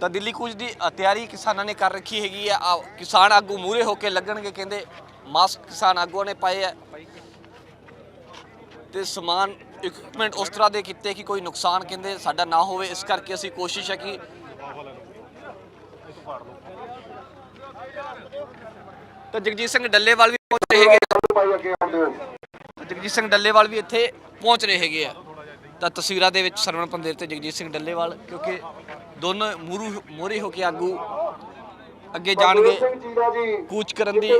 ਤਾਂ ਦਿੱਲੀ ਕੂਚ ਦੀ ਤਿਆਰੀ ਕਿਸਾਨਾਂ ਨੇ ਕਰ ਰੱਖੀ ਹੈਗੀ ਆ। ਆ, ਕਿਸਾਨ ਆਗੂ ਮੂਰੇ ਹੋ ਕੇ ਲੱਗਣਗੇ ਕਹਿੰਦੇ ਮਾਸਕ ਕਿਸਾਨ ਆਗੂਆਂ ਨੇ ਪਾਏ ਆ। ਤੇ ਸਮਾਨ ਇਕਵਿਪਮੈਂਟ ਉਸ ਤਰ੍ਹਾਂ ਦੇ ਕੀਤੇ ਕਿ ਕੋਈ ਨੁਕਸਾਨ ਕਹਿੰਦੇ ਸਾਡਾ ਨਾ ਹੋਵੇ। ਇਸ ਕਰਕੇ ਅਸੀਂ ਕੋਸ਼ਿਸ਼ ਹੈ ਕਿ ਤਾਂ ਜਗਜੀਤ ਸਿੰਘ ਡੱਲੇਵਾਲ ਵੀ ਪਹੁੰਚ ਰਹੇ ਹੈਗੇ ਜਗਜੀਤ ਸਿੰਘ ਡੱਲੇਵਾਲ ਵੀ ਇੱਥੇ ਪਹੁੰਚ ਰਹੇ ਹੈਗੇ ਆ। ਤਾਂ ਤਸਵੀਰਾਂ ਦੇ ਵਿੱਚ ਸਰਵਣ ਪੰਦੇਰ ਤੇ ਜਗਜੀਤ ਸਿੰਘ ਡੱਲੇਵਾਲ ਕਿਉਂਕਿ ਦੋਨੋਂ ਮੂਰੂ ਮੋਰੇ ਹੋ ਕੇ ਆਗੂ ਅੱਗੇ ਜਾਣਗੇ ਕੂਚ ਕਰਨ ਦੀ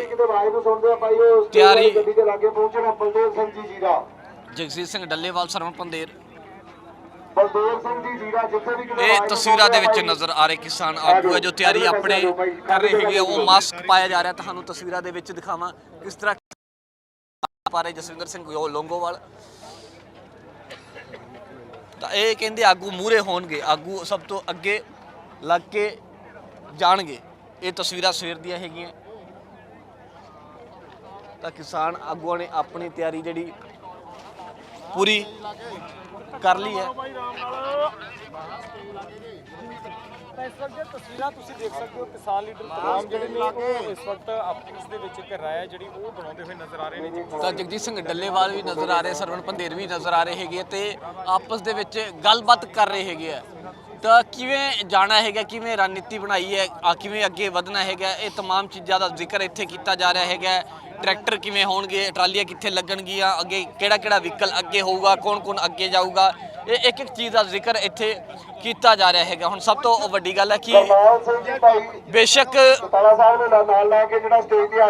ਤਿਆਰੀ। ਬਲਦੇਵ ਸਿੰਘ ਡੱਲੇਵਾਲ ਸਰਵਣ ਪੰਦੇਰ। ਇਹ ਤਸਵੀਰਾਂ ਦੇ ਵਿੱਚ ਨਜ਼ਰ ਆ ਰਹੇ ਕਿਸਾਨ ਆਗੂ ਹੈ ਜੋ ਤਿਆਰੀ ਆਪਣੇ ਕਰ ਰਹੇ ਹੈਗੇ। ਉਹ ਮਾਸਕ ਪਾਇਆ ਜਾ ਰਿਹਾ। ਤੁਹਾਨੂੰ ਤਸਵੀਰਾਂ ਦੇ ਵਿੱਚ ਦਿਖਾਵਾਂ ਕਿਸ ਤਰ੍ਹਾਂ ਪਾ ਰਹੇ ਜਸਵਿੰਦਰ ਸਿੰਘ ਲੋਂਗੋਵਾਲ। ਤਾਂ ਇਹ ਕਹਿੰਦੇ ਆਗੂ ਮੂਰੇ ਹੋਣਗੇ, ਆਗੂ ਸਭ ਤੋਂ ਅੱਗੇ ਲੱਗ ਕੇ ਜਾਣਗੇ। ਇਹ ਤਸਵੀਰਾਂ ਸਵੇਰ ਦੀਆਂ ਹੈਗੀਆਂ। ਤਾਂ ਕਿਸਾਨ ਆਗੂਆਂ ਨੇ ਆਪਣੀ ਤਿਆਰੀ ਜਿਹੜੀ ਪੂਰੀ ਕਰ ਲਈ ਹੈ ਤਾਂ ਇਸ ਵਕਤ ਦੀਆਂ ਤਸਵੀਰਾਂ ਤੁਸੀਂ ਦੇਖ ਸਕਦੇ ਹੋ ਕਿਸਾਨ ਲੀਡਰ ਤਮਾਮ ਜਿਹੜੇ ਨੇ ਉਹ ਇਸ ਵਕਤ ਆਪਸ ਦੇ ਵਿੱਚ ਇੱਕ ਰਾਇ ਹੈ ਜਿਹੜੀ ਉਹ ਬਣਾਉਂਦੇ ਹੋਏ ਨਜ਼ਰ ਆ ਰਹੇ ਨੇ ਜੀ ਤਾਂ ਜਗਜੀਤ ਸਿੰਘ ਡੱਲੇਵਾਲ ਵੀ ਨਜ਼ਰ ਆ ਰਹੇ ਸਰਵਣ ਪੰਧੇਰ ਵੀ ਨਜ਼ਰ ਆ ਰਹੇ ਹੈਗੇ ਆ ਤੇ ਆਪਸ ਦੇ ਵਿੱਚ ਗੱਲਬਾਤ ਕਰ ਰਹੇ ਹੈਗੇ ਆ ਤਾਂ ਕਿਵੇਂ ਜਾਣਾ ਹੈਗਾ ਕਿਵੇਂ ਰਣਨੀਤੀ ਬਣਾਈ ਹੈ ਆ ਕਿਵੇਂ ਅੱਗੇ ਵਧਣਾ ਹੈਗਾ ਇਹ तमाम ਚੀਜ਼ਾਂ ਦਾ ਜ਼ਿਕਰ ਇੱਥੇ ਕੀਤਾ ਜਾ ਰਿਹਾ ਹੈਗਾ ਟਰੈਕਟਰ ਕਿਵੇਂ ਹੋਣਗੇ ਟਰਾਲੀਆਂ ਕਿੱਥੇ ਲੱਗਣਗੀਆਂ ਅੱਗੇ ਕਿਹੜਾ ਕਿਹੜਾ ਵਹੀਕਲ ਅੱਗੇ ਹੋਊਗਾ ਕੌਣ ਕੌਣ ਅੱਗੇ ਜਾਊਗਾ ਇਹ ਇੱਕ ਇੱਕ ਚੀਜ਼ ਦਾ ਜ਼ਿਕਰ ਇੱਥੇ ਕੀਤਾ ਜਾ ਰਿਹਾ ਹੈਗਾ। ਹੁਣ ਸਭ ਤੋਂ ਵੱਡੀ ਗੱਲ ਹੈ ਕਿ ਬੇਸ਼ੱਕ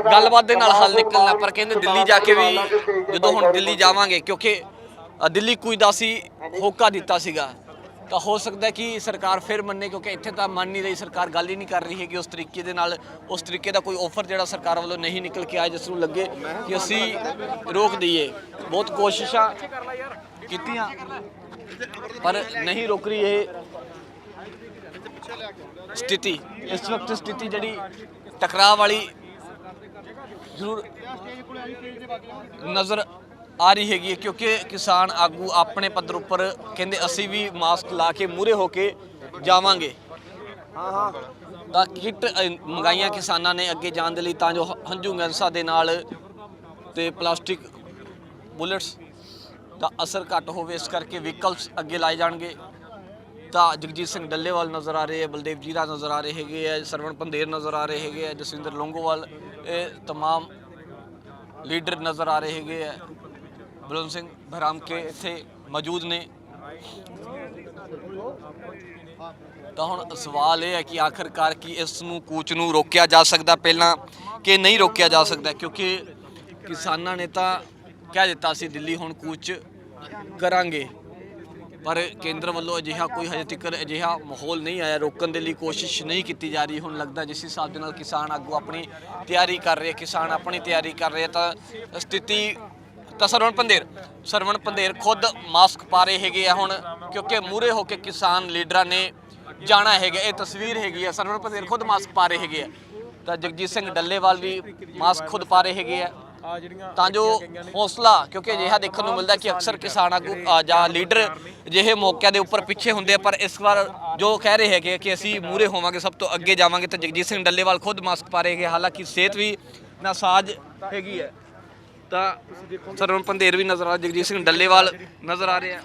ਗੱਲਬਾਤ ਦੇ ਨਾਲ ਹੱਲ ਨਿਕਲਣਾ ਪਰ ਕਹਿੰਦੇ ਦਿੱਲੀ ਜਾ ਕੇ ਵੀ ਜਦੋਂ ਹੁਣ ਦਿੱਲੀ ਜਾਵਾਂਗੇ ਕਿਉਂਕਿ ਦਿੱਲੀ ਕੋਈ ਦਾ ਸੀ ਹੋਕਾ ਦਿੱਤਾ ਸੀਗਾ। ਤਾਂ ਹੋ ਸਕਦਾ ਕਿ ਸਰਕਾਰ ਫਿਰ ਮੰਨੇ, ਕਿਉਂਕਿ ਇੱਥੇ ਤਾਂ ਮੰਨ ਨਹੀਂ ਰਹੀ, ਸਰਕਾਰ ਗੱਲ ਹੀ ਨਹੀਂ ਕਰ ਰਹੀ ਹੈਗੀ ਉਸ ਤਰੀਕੇ ਦੇ ਨਾਲ। ਉਸ ਤਰੀਕੇ ਦਾ ਕੋਈ ਆਫਰ ਜਿਹੜਾ ਸਰਕਾਰ ਵੱਲੋਂ ਨਹੀਂ ਨਿਕਲ ਕੇ ਆਇਆ, ਜਿਸ ਨੂੰ ਲੱਗੇ ਕਿ ਅਸੀਂ ਰੋਕ ਦਈਏ। ਬਹੁਤ ਕੋਸ਼ਿਸ਼ਾਂ ਕੀਤੀਆਂ, ਪਰ ਨਹੀਂ ਰੁਕ ਰਹੀ ਇਹ ਸਥਿਤੀ। ਇਸ ਵਕਤ ਸਥਿਤੀ ਜਿਹੜੀ ਟਕਰਾਅ ਵਾਲੀ ਜ਼ਰੂਰ ਨਜ਼ਰ ਆ ਰਹੀ ਹੈਗੀ ਹੈ ਕਿਉਂਕਿ ਕਿਸਾਨ ਆਗੂ ਆਪਣੇ ਪੱਧਰ ਉੱਪਰ ਕਹਿੰਦੇ ਅਸੀਂ ਵੀ ਮਾਸਕ ਲਾ ਕੇ ਮੂਰੇ ਹੋ ਕੇ ਜਾਵਾਂਗੇ ਹਾਂ ਹਾਂ ਤਾਂ ਕਿੱਟ ਅ, ਮੰਗਾਈਆਂ ਕਿਸਾਨਾਂ ਨੇ ਅੱਗੇ ਜਾਣ ਦੇ ਲਈ ਤਾਂ ਜੋ ਹ- ਹੰਝੂ ਗੈਸਾਂ ਦੇ ਨਾਲ ਤੇ ਪਲਾਸਟਿਕ ਬੁਲੇਟਸ ਦਾ ਅਸਰ ਘੱਟ ਹੋਵੇ ਇਸ ਕਰਕੇ ਵਹੀਕਲਸ ਅੱਗੇ ਲਾਏ ਜਾਣਗੇ ਤਾਂ ਜਗਜੀਤ ਸਿੰਘ ਡੱਲੇਵਾਲ ਨਜ਼ਰ ਆ ਰਹੇ ਹੈ ਬਲਦੇਵ ਜੀਰਾ ਨਜ਼ਰ ਆ ਰਹੇ ਹੈਗੇ ਹੈ ਸਰਵਣ ਪੰਦੇਰ ਨਜ਼ਰ ਆ ਰਹੇ ਹੈਗੇ ਹੈ ਜਸਵਿੰਦਰ ਲੋਂਗੋਵਾਲ ਇਹ तमाम ਲੀਡਰ ਨਜ਼ਰ ਆ ਰਹੇ ਹੈਗੇ ਹੈ ਬਲਵੰਤ ਸਿੰਘ ਭਰਾਮ ਕੇ ਇੱਥੇ ਮੌਜੂਦ ਨੇ। ਤਾਂ ਹੁਣ ਸਵਾਲ ਇਹ ਹੈ ਕਿ ਆਖਰਕਾਰ ਕੀ ਇਸ ਨੂੰ ਕੂਚ ਨੂੰ ਰੋਕਿਆ ਜਾ ਸਕਦਾ ਪਹਿਲਾਂ ਕਿ ਨਹੀਂ ਰੋਕਿਆ ਜਾ ਸਕਦਾ? ਕਿਉਂਕਿ ਕਿਸਾਨਾਂ ਨੇ ਤਾਂ ਕਹਿ ਦਿੱਤਾ ਸੀ ਦਿੱਲੀ ਹੁਣ ਕੂਚ ਕਰਾਂਗੇ। ਪਰ ਕੇਂਦਰ ਵੱਲੋਂ ਅਜਿਹਾ ਕੋਈ ਹਜੇ ਤੱਕ ਅਜਿਹਾ ਮਾਹੌਲ ਨਹੀਂ ਆਇਆ। ਰੋਕਣ ਦੇ ਲਈ ਕੋਸ਼ਿਸ਼ ਨਹੀਂ ਕੀਤੀ ਜਾ ਰਹੀ। ਹੁਣ ਲੱਗਦਾ ਜਿਸ ਹਿਸਾਬ ਦੇ ਨਾਲ ਕਿਸਾਨ ਆਗੂ ਆਪਣੀ ਤਿਆਰੀ ਕਰ ਰਹੇ ਕਿਸਾਨ ਆਪਣੀ ਤਿਆਰੀ ਕਰ ਰਹੇ ਤਾਂ ਸਥਿਤੀ ਤਾਂ ਸਰਵਣ ਪੰਦੇਰ ਸਰਵਣ ਪੰਦੇਰ ਖੁਦ ਮਾਸਕ ਪਾ ਰਹੇ ਹੈਗੇ ਆ ਹੁਣ, ਕਿਉਂਕਿ ਮੂਰੇ ਹੋ ਕੇ ਕਿਸਾਨ ਲੀਡਰਾਂ ਨੇ ਜਾਣਾ ਹੈਗਾ, ਇਹ ਤਸਵੀਰ ਹੈਗੀ ਆ, ਸਰਵਣ ਪੰਦੇਰ ਖੁਦ ਮਾਸਕ ਪਾ ਰਹੇ ਹੈਗੇ ਆ। ਤਾਂ ਜਗਜੀਤ ਸਿੰਘ ਡੱਲੇਵਾਲ ਵੀ ਮਾਸਕ ਖੁਦ ਪਾ ਰਹੇ ਹੈਗੇ ਆ। ਤਾਂ ਜੋ ਹੌਸਲਾ, ਕਿਉਂਕਿ ਅਜਿਹਾ ਦੇਖਣ ਨੂੰ ਮਿਲਦਾ ਕਿ ਅਕਸਰ ਕਿਸਾਨ ਆਗੂ ਜਾਂ ਲੀਡਰ ਅਜਿਹੇ ਮੌਕਿਆਂ ਦੇ ਉੱਪਰ ਪਿੱਛੇ ਹੁੰਦੇ ਆ, ਪਰ ਇਸ ਵਾਰ ਜੋ ਕਹਿ ਰਹੇ ਹੈਗੇ ਕਿ ਅਸੀਂ ਮੂਰੇ ਹੋਵਾਂਗੇ, ਸਭ ਤੋਂ ਅੱਗੇ ਜਾਵਾਂਗੇ, ਤਾਂ ਜਗਜੀਤ ਸਿੰਘ ਡੱਲੇਵਾਲ ਖੁਦ ਮਾਸਕ ਪਾ ਰਹੇ ਹੈਗੇ ਹਾਲਾਂਕਿ ਸਿਹਤ ਵੀ ਨਾਸਾਜ ਹੈਗੀ ਹੈ ਤਾਂ ਸਰਵਣ ਪੰਦੇਰ ਵੀ ਨਜ਼ਰ ਆ ਜਗਜੀਤ ਸਿੰਘ ਡੱਲੇਵਾਲ ਨਜ਼ਰ ਆ ਰਹੇ। ਆ